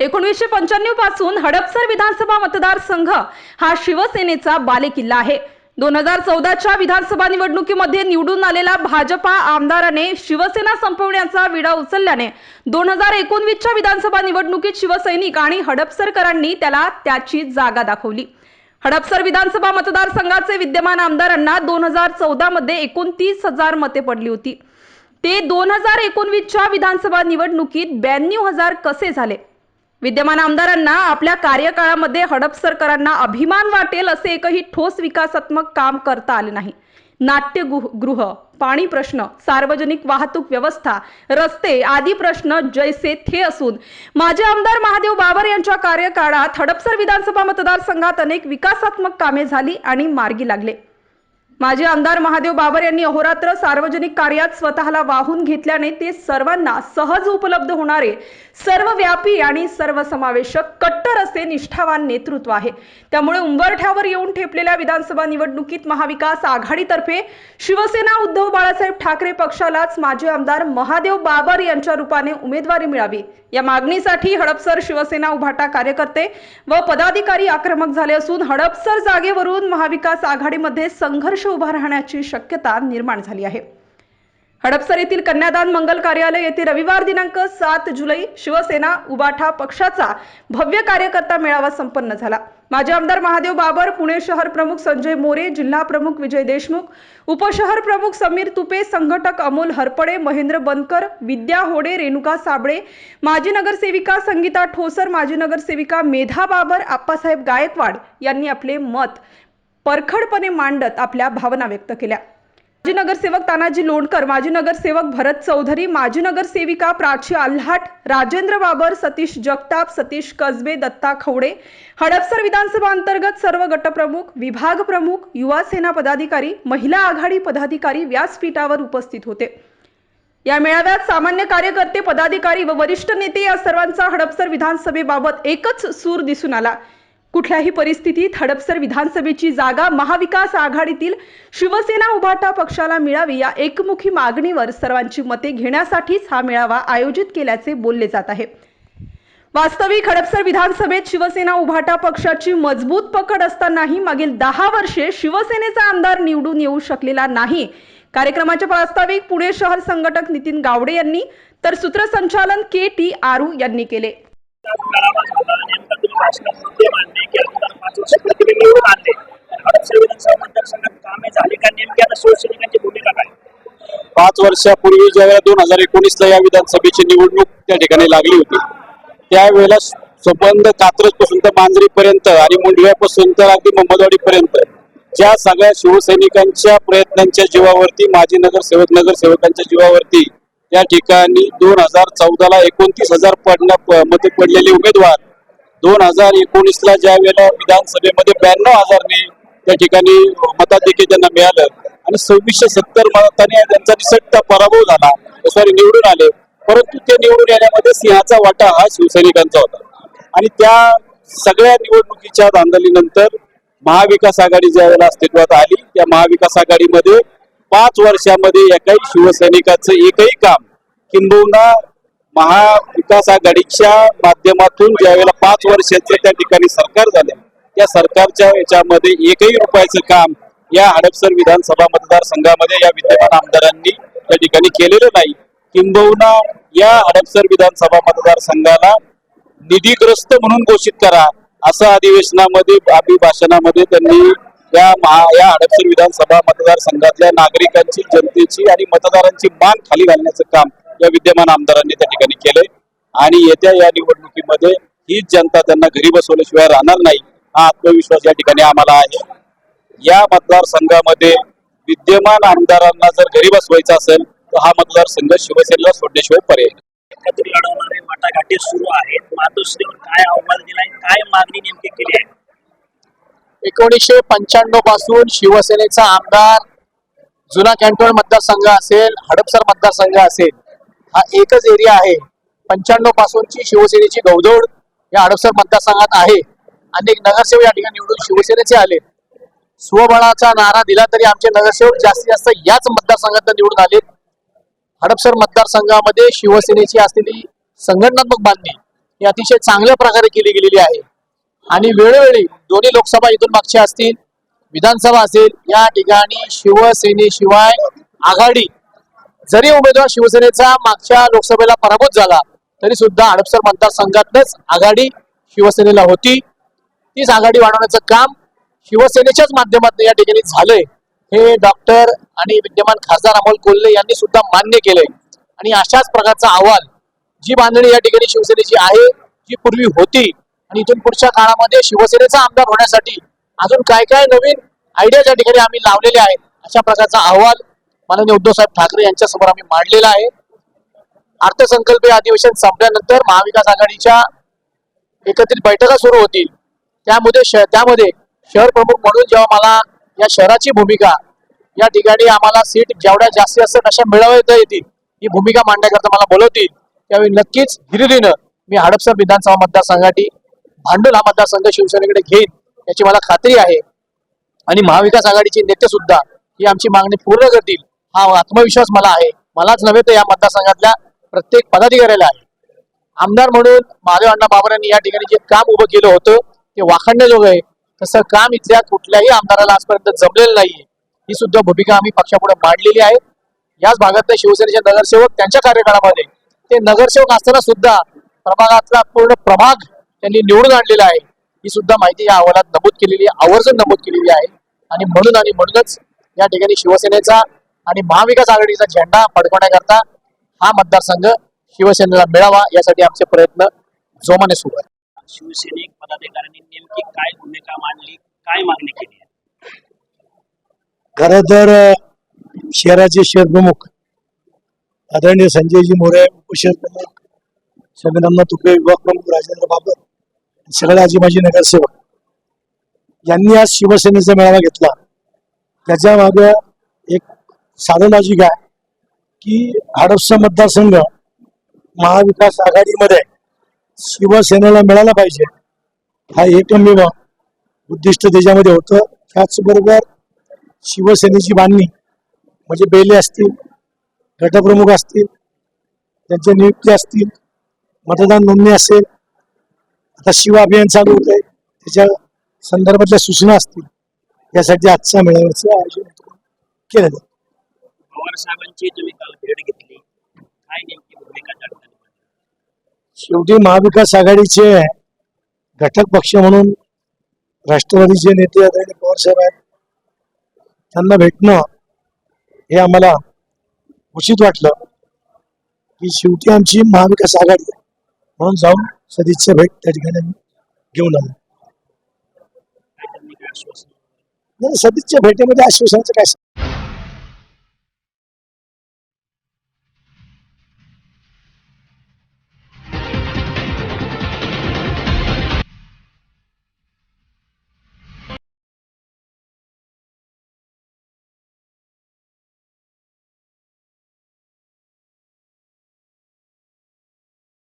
एकोणीसशे पंच्याण्णवपासून हडपसर विधानसभा मतदारसंघ हा शिवसेनेचा बालेकिल्ला आहे. दोन हजार चौदाच्या विधानसभा निवडणुकीमध्ये निवडून आलेला भाजपा आमदाराने शिवसेना संपवण्याचा विडा उचलल्याने दोन हजार एकोणवीसच्या विधानसभा निवडणुकीत शिवसैनिक आणि हडपसरकरांनी त्याला त्याची जागा दाखवली. हडपसर विधानसभा मतदारसंघाचे विद्यमान आमदारांना दोन हजार चौदामध्ये एकोणतीस हजार मते पडली होती. ते दोन हजार एकोणवीसच्या विधानसभा निवडणुकीत ब्याण्णव हजार कसे झाले? विद्यमान आमदारांना आपल्या कार्यकाळामध्ये हडपसरकरांना अभिमान वाटेल असे एकही ठोस विकासात्मक काम करता आले नाही. नाट्यगृह पाणी प्रश्न सार्वजनिक वाहतूक व्यवस्था रस्ते आदी प्रश्न जैसे थे असून माजी आमदार महादेव बाबर यांच्या कार्यकाळात हडपसर विधानसभा मतदारसंघात अनेक विकासात्मक कामे झाली आणि मार्गी लागले. माजी आमदार महादेव बाबर यांनी अहोरात्र सार्वजनिक कार्यात स्वतःला वाहून घेतल्याने ते सर्वांना सहज उपलब्ध होणारे सर्वव्यापी आणि सर्वसमावेशक कट्टर असे निष्ठावान नेतृत्व आहे. त्यामुळे उंबरठ्यावर येऊन ठेपलेल्या विधानसभा निवडणुकीत महाविकास आघाडीतर्फे शिवसेना उद्धव बाळासाहेब ठाकरे पक्षालाच माजी आमदार महादेव बाबर यांच्या रूपाने उमेदवारी मिळावी. या मागणीसाठी हडपसर शिवसेना उभाटा कार्यकर्ते व पदाधिकारी आक्रमक झाले असून हडपसर जागेवरून महाविकास आघाडीमध्ये संघर्ष उभा राहण्याची शक्यता निर्माण झाली आहे. हडपसर येथील कन्यादान मंगल कार्यालय येथे रविवार दिनांक सात जुलै शिवसेना उबाठा पक्षाचा भव्य कार्यकर्ता मेळावा संपन्न झाला. माजी आमदार महादेव बाबर पुणे शहर प्रमुख संजय मोरे जिल्हा प्रमुख विजय देशमुख उपशहर प्रमुख समीर तुपे संघटक अमोल हरपडे महेंद्र बनकर विद्या होडे रेणुका साबळे माजी नगरसेविका संगीता ठोसर माजी नगरसेविका मेधा बाबर आप्पासाहेब गायकवाड यांनी आपले मत परखडपणे मांडत आपल्या भावना व्यक्त केल्या. माजी नगरसेवक तानाजी लोणकर माजी नगरसेवक भरत चौधरी माजी नगरसेविका प्राची आल्हाट राजेंद्र बाबर सतीश जगताप सतीश कसबे दत्ता खवडे हडपसर विधानसभा अंतर्गत सर्व गटप्रमुख विभाग प्रमुख युवा सेना पदाधिकारी महिला आघाडी पदाधिकारी व्यासपीठावर उपस्थित होते. या मेळाव्यात सामान्य कार्यकर्ते पदाधिकारी व वरिष्ठ नेते या सर्वांचा हडपसर विधानसभेबाबत एकच सूर दिसून आला. कुठल्याही परिस्थितीत हडपसर विधानसभेची जागा महाविकास आघाडीतील शिवसेना उभाटा पक्षाला मिळावी या एकमुखी मागणीवर सर्वांची मते घेण्यासाठीच हा मेळावा आयोजित केल्याचे बोलले जात आहे. वास्तविक हडपसर विधानसभेत शिवसेना उभाटा पक्षाची मजबूत पकड असतानाही मागील दहा वर्षे शिवसेनेचा आमदार निवडून येऊ शकलेला नाही. कार्यक्रमाचे प्रास्ताविक पुणे शहर संघटक नितीन गावडे यांनी तर सूत्रसंचालन के टी आरू यांनी केले. का आता शिवसैनिकांची भूमिका काय पाच वर्षापूर्वी ज्यावेळेला दोन हजार एकोणीसला या विधानसभेची निवडणूक त्या ठिकाणी लागली होती त्यावेळेला संबंध कात्रजपासून तर मांजरी पर्यंत आणि मुंडव्यापासून तर अगदी मोहम्मदवाडी पर्यंत ज्या सगळ्या शिवसैनिकांच्या प्रयत्नांच्या जीवावरती माजी नगरसेवक नगरसेवकांच्या जीवावरती त्या ठिकाणी दोन हजार चौदाला एकोणतीस हजार पडण्या प- मते पडलेले उमेदवार दोन हजार एकोणीसला ज्या वेळेला विधानसभेमध्ये ब्याण्णव हजारने त्या ठिकाणी मताधिक्य त्यांना मिळालं आणि सव्वीसशे सत्तर मताने त्यांचा निसटता पराभव झाला. सॉरी निवडून आले. परंतु ते निवडून येण्यामध्ये सिंहाचा वाटा हा शिवसैनिकांचा होता. आणि त्या सगळ्या निवडणुकीच्या धांदलीनंतर महाविकास आघाडी ज्या वेळेला अस्तित्वात आली त्या महाविकास आघाडीमध्ये पाच वर्षामध्ये एकाही शिवसैनिकाचं एकही काम किंबहुना महाविकास आघाडीच्या माध्यमातून ज्या वेळेला पाच वर्षाचे त्या ठिकाणी सरकार झाले त्या सरकारच्या याच्यामध्ये एकही रुपयाचं काम या हडपसर विधानसभा मतदारसंघामध्ये या विद्यमान आमदारांनी त्या ठिकाणी केलेलं नाही. किंबहुना या हडपसर विधानसभा मतदारसंघाला निधीग्रस्त म्हणून घोषित करा. असं अधिवेशनामध्ये अभिभाषणामध्ये त्यांनी या महा या हडपसर विधानसभा मतदारसंघातल्या नागरिकांची जनतेची आणि मतदारांची मान खाली घालण्याचं काम या विद्यमान आमदारांनी त्या ठिकाणी केलंय. आणि येत्या या निवडणुकीमध्ये हीच जनता त्यांना घरी बसवल्याशिवाय राहणार नाही. हा आत्मविश्वास या ठिकाणी आम्हाला आहे. या मतदारसंघामध्ये विद्यमान आमदारांना जर घरी बसवायचं असेल तर हा मतदारसंघ शिवसेनेला सोडण्याशिवाय पर्याय. एकत्र लढवणारे वाटाघाटी सुरू आहेत. मातोश्रीवर काय आव्हान दिलाय? काय मागणी नेमकी केली आहे? एकोणीसशे पंच्याण्णवपासून शिवसेनेचा आमदार जुना कॅन्टोन मतदारसंघ असेल हडपसर मतदारसंघ असेल हा एकच एरिया आहे. पंच्याण्णव पासूनची शिवसेनेची गौदौड या हडपसर मतदारसंघात आहे. अनेक नगरसेवक या ठिकाणी निवडून शिवसेनेचे आले. स्वबळाचा नारा दिला तरी आमचे नगरसेवक जास्तीत जास्त याच मतदारसंघात निवडून आले. हडपसर मतदारसंघामध्ये शिवसेनेची असलेली संघटनात्मक बांधणी ही अतिशय चांगल्या प्रकारे केली गेलेली आहे. आणि वेळोवेळी दोन्ही लोकसभा इथून मागच्या असतील विधानसभा असेल या ठिकाणी शिवसेनेशिवाय आघाडी जरी उमेदवार शिवसेनेचा मागच्या लोकसभेला पराभूत झाला तरी सुद्धा हडपसर मतदारसंघातच आघाडी शिवसेनेला होती. तीच आघाडी वाढवण्याचं काम शिवसेनेच्याच माध्यमातून या ठिकाणी झालंय. हे डॉक्टर आणि विद्यमान खासदार अमोल कोल्हे यांनी सुद्धा मान्य केलंय. आणि अशाच प्रकारचा अहवाल जी बांधणी या ठिकाणी शिवसेनेची आहे जी पूर्वी होती. आणि इथून पुढच्या काळामध्ये शिवसेनेचा आमदार होण्यासाठी अजून काय काय नवीन आयडिया या ठिकाणी आम्ही लावलेले आहेत अशा प्रकारचा अहवाल माननीय उद्धव साहेब ठाकरे यांच्या समोर आम्ही मांडलेला आहे. अर्थसंकल्पीय अधिवेशन संपल्यानंतर महाविकास आघाडीच्या एकत्रित बैठका सुरू होतील. त्यामध्ये श- त्यामध्ये शहर प्रमुख म्हणून जेव्हा मला या शहराची भूमिका या ठिकाणी आम्हाला सीट जेवढ्या जास्तीत जास्त कशा मिळवता येतील ही भूमिका मांडण्याकरता मला बोलवतील. त्यावेळी नक्कीच हिरिरीनं मी हडपसर विधानसभा मतदारसंघासाठी भांडूल हा मतदारसंघ शिवसेनेकडे घेईन याची मला खात्री आहे. आणि महाविकास आघाडीचे नेते सुद्धा ही आमची मागणी पूर्ण करतील हा आत्मविश्वास मला आहे. मलाच नव्हे तर या मतदारसंघातल्या प्रत्येक पदाधिकाऱ्याला आहे. आमदार म्हणून महादेव अण्णा बाबर यांनी या ठिकाणी जे काम उभं केलं होतं ते वाखाणण्याजोगं आहे. तसं काम इथल्या कुठल्याही आमदाराला आजपर्यंत जमलेलं नाहीये. ही सुद्धा भूमिका आम्ही पक्षापुढे मांडलेली आहे. याच भागातले शिवसेनेचे नगरसेवक त्यांच्या कार्यकाळामध्ये ते नगरसेवक असताना सुद्धा प्रभागातला पूर्ण प्रभाग त्यांनी निवडून आणलेला आहे. ही सुद्धा माहिती या अहवालात नमूद केलेली आहे आवर्जून नमूद केलेली आहे. आणि म्हणून आणि म्हणूनच या ठिकाणी शिवसेनेचा आणि महाविकास आघाडीचा झेंडा फडकवण्याकरता हा मतदारसंघ शिवसेनेला मिळावा यासाठी आमचे प्रयत्न जोमाने सुरू आहेत. शिवसैनिक पदाधिकाऱ्यांनी नेमकी काय भूमिका मांडली काय मागणी केली खर तर शहराचे शहर प्रमुख आदरणीय संजयजी मोरे उपशहर प्रमुख संग्रामनाथ तुकडे विभाग प्रमुख राजेंद्र बाबर सगळे आजी माजी नगरसेवक यांनी आज शिवसेनेचा मेळावा घेतला. त्याच्यामागे एक साधन लॉजिक आहे की हडपसा मतदारसंघ महाविकास आघाडीमध्ये शिवसेनेला मिळाला पाहिजे. हा एकमेव उद्दिष्ट त्याच्यामध्ये होतं. त्याचबरोबर शिवसेनेची बांधणी म्हणजे बेले असतील गटप्रमुख असतील त्यांच्या नियुक्ती असतील मतदान नोंदणी असेल आता शिव अभियान चालू होत आहे त्याच्या संदर्भातल्या सूचना असतील यासाठी आजच्या मेळाव्याचं आयोजन केलं जातं पवार साहेबांची तुम्ही काल भेट घेतली काय नेमकी भूमिका त्या ठिकाणी मांडली? शेवटी महाविकास आघाडीचे घटक पक्ष म्हणून राष्ट्रवादीचे नेते आदरणीय पवार साहेब आहेत त्यांना भेटणं हे आम्हाला उचित वाटलं की शेवटी आमची महाविकास आघाडी म्हणून जाऊन सदिच्छा भेट त्या ठिकाणी घेऊन आलो. सदिच्छा भेटीमध्ये आश्वासनाचं काय